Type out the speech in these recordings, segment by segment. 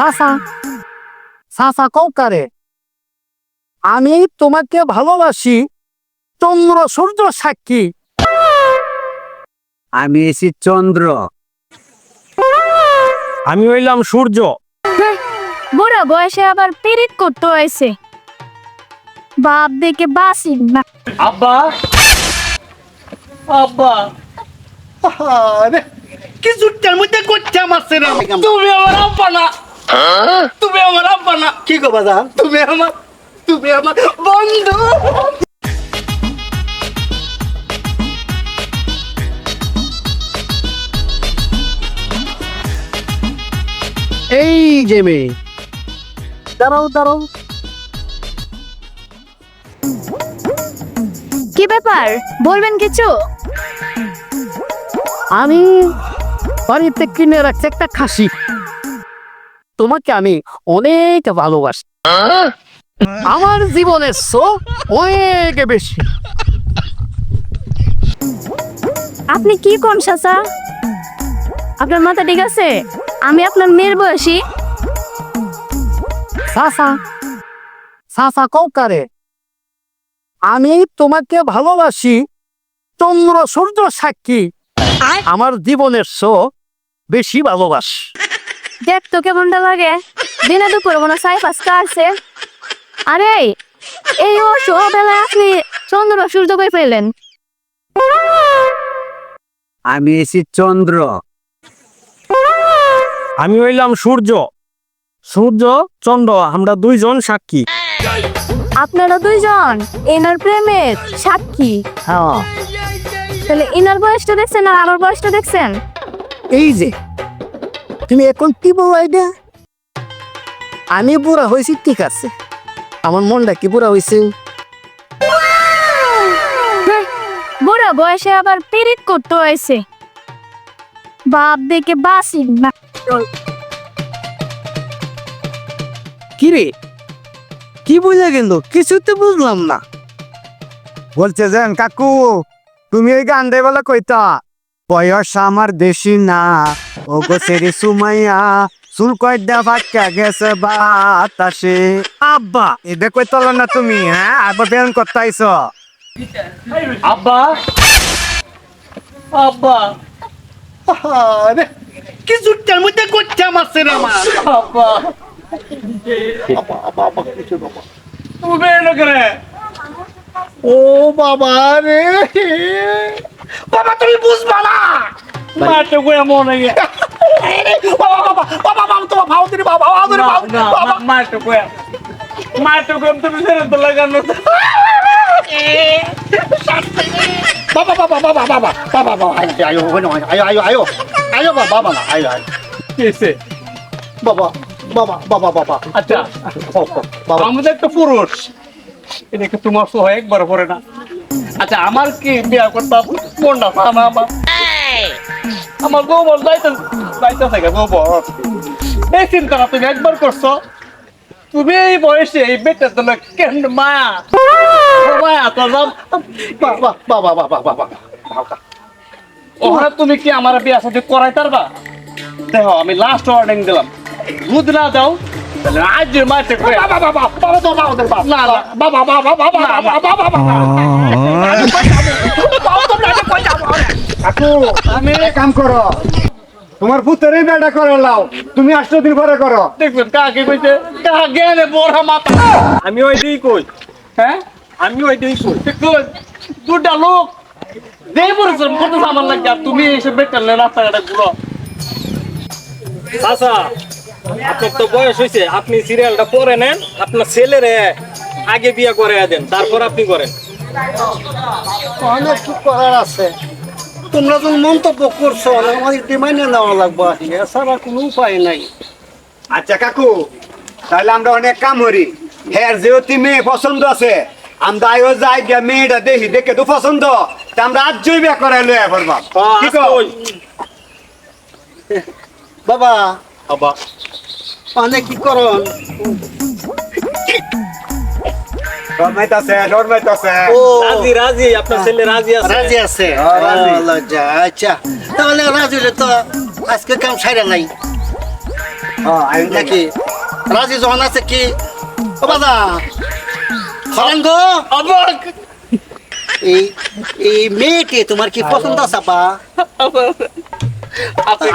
চাচা চাচা কৌকারে। আমি তোমাকে ভালোবাসি চন্দ্র সূর্য সাক্ষী। আমি এসি চন্দ্র। আমি হইলাম সূর্য। বুড়া বয়সে আবার পিরিত করতে হয়েছে। বাপ দেখে বাসি না। আব্বা। আব্বা। আরে কি জুটটার মধ্যে আছে না তুমি আমার আব্বা না। তুমি আমার আব্বা না। কি গো বাজান তুমি আমার তুমি আমার বন্ধু। এই যে মেয়ে। দাঁড়াও দাঁড়াও। কি ব্যাপার? বলবেন কিছু? আমি বাড়িতে কিনে রাখছি একটা খাসি। তোমাকে আমি অনেক ভালোবাসি। আমার জীবনের সো অনেক বেশি। আপনি কি কোন চাচা আপনার মাথা ঠিক আছে? আমি আপনার মেয়ের বয়সী। সাসা সাসা কৌকারে আমি তোমাকে ভালোবাসি চন্দ্র সূর্য সাক্ষী। আমার জীবনের সো বেশি ভালোবাস। দেখ তো কেমনটা লাগে? দিনে দুপুর মনে সাই পাঁচটা আছে। আরে এই আপনি চন্দ্র সূর্য করে ফেললেন? আমি এসি চন্দ্র। আমি হইলাম সূর্য। সূর্য চন্দ্র আমরা দুইজন সাক্ষী। আপনারা দুইজন এনার প্রেমের সাক্ষী। হ্যাঁ। তাহলে ইনার বয়সটা দেখছেন আর আমার বয়সটা দেখছেন? এই যে তুমি এখন কি বলো এটা? আমি বুড়া হয়েছি ঠিক আছে। আমার মনটা কি বুড়া হয়েছে? বুড়া বয়সে আবার পিরিত করতে হয়েছে। বাপ দেখে বাসি না। কি রে? কি বুঝা গেল? কিছু তো বুঝলাম না। বলছে যেন কাকু তুমি ওই গান দেবেলা কইতা বয়স আমার দেশি না। ও গো সেরি সুমাইয়া চুল কয়টা ফাটকা গেছে বাতাসে। আব্বা এটা কইতল না তুমি হ্যাঁ? আবার বেন করতে আইছ। আব্বা? আব্বা? আরে কি জুটটার মধ্যে আছে না আমার? আব্বা? আব্বা আব্বা আব্বা কিছু বাবা তুমি করে ও বাবা রে। বাবা তুমি বুঝবা না। মাঠে গোয়া মনে গে বাবা বাবা বাবা বাবা তোমার ভাও দিরে বাবা ভাও দিরে বাবা মাঠে গোয়া মাঠে গোয়া তুমি ছেড়ে তো লাগানো বাবা বাবা বাবা বাবা বাবা বাবা আয় আয় আয় আয় আয় আয় বাবা বাবা না আয় আয় কিসে বাবা বাবা বাবা বাবা আচ্ছা বাবা আমাদের পুরুষ এদিকে তোমার সহ একবার পরে না আচ্ছা আমার কি বিয়া মনটা ফানা আমার আমার গোবর যাইতে যাইতে থাকে গোবর এই চিন্তাটা তুমি একবার করছ তুমি এই বয়সে এই বেটার জন্য কেন মায়া মায়া নাম বাবা বাবা বাবা বাবা ওখানে তুমি কি আমার বিয়া সাথে করাই পারবা দেখো আমি লাস্ট ওয়ার্নিং দিলাম দুধ না দাও তাহলে মাঠে করে বাবা বাবা বাবা তো বাবা ওদের বাবা না না বাবা বাবা বাবা বাবা বাবা বাবা কাকু আমি কাম করো। তোমার পুত্রের বেটা করে লাও তুমি আষ্ট দিন পরে করো। দেখবেন কাকে কইছে? কাহা গেলে বড় মাথা? আমি ওই দিই কই? হ্যাঁ? আমি ওই দিই কই? কই দুটা লোক দেই সামান লাগে আর তুমি এসে রাস্তাঘাটে ঘুরো। চাচা আপনার তো বয়স হয়েছে আপনি সিরিয়ালটা পরে নেন আপনার ছেলেরে আগে বিয়ে করে দেন তারপর আপনি করেন। অনেক কি করার আছে। তোমরা তো মন্তব্য করছ আমাদের ডিমান্ডে নেওয়া লাগবে। এছাড়া কোনো উপায় নাই। আচ্ছা কাকু তাহলে আমরা অনেক কাম করি। হ্যাঁ যেহেতু মেয়ে পছন্দ আছে আমরা আয়ো যাই গিয়া মেয়েটা দেখি দেখে তো পছন্দ। তা আমরা আজই বিয়ে করাই লইয়া পড়বা কি বাবা বাবা। অনেক কি করন? ডরমাইতাছে ডরমাইতাছে রাজি রাজি আপনার ছেলে রাজি আছে। রাজি আছে। রাজি। ও, লজ্জা আচ্ছা। তাহলে রাজি হলে তো আজকে কাম সাইরা নাই। নাকি? রাজি যখন আছে কি? ও বাবা এই এই মেয়েকে তোমার কি পছন্দ আছে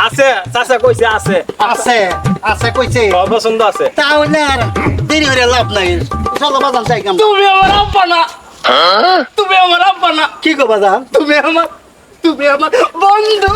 আছে। চাচা কইছে আছে। আছে আছে কইছে। পছন্দ আছে। তাহলে আর দেরি হয়ে লাভ নাই। চলো বাজান যাই কাম তুমি আমার আব্বা না। তুমি আমার আব্বা না। কি গো বাজান তুমি আমার তুমি আমার বন্ধু।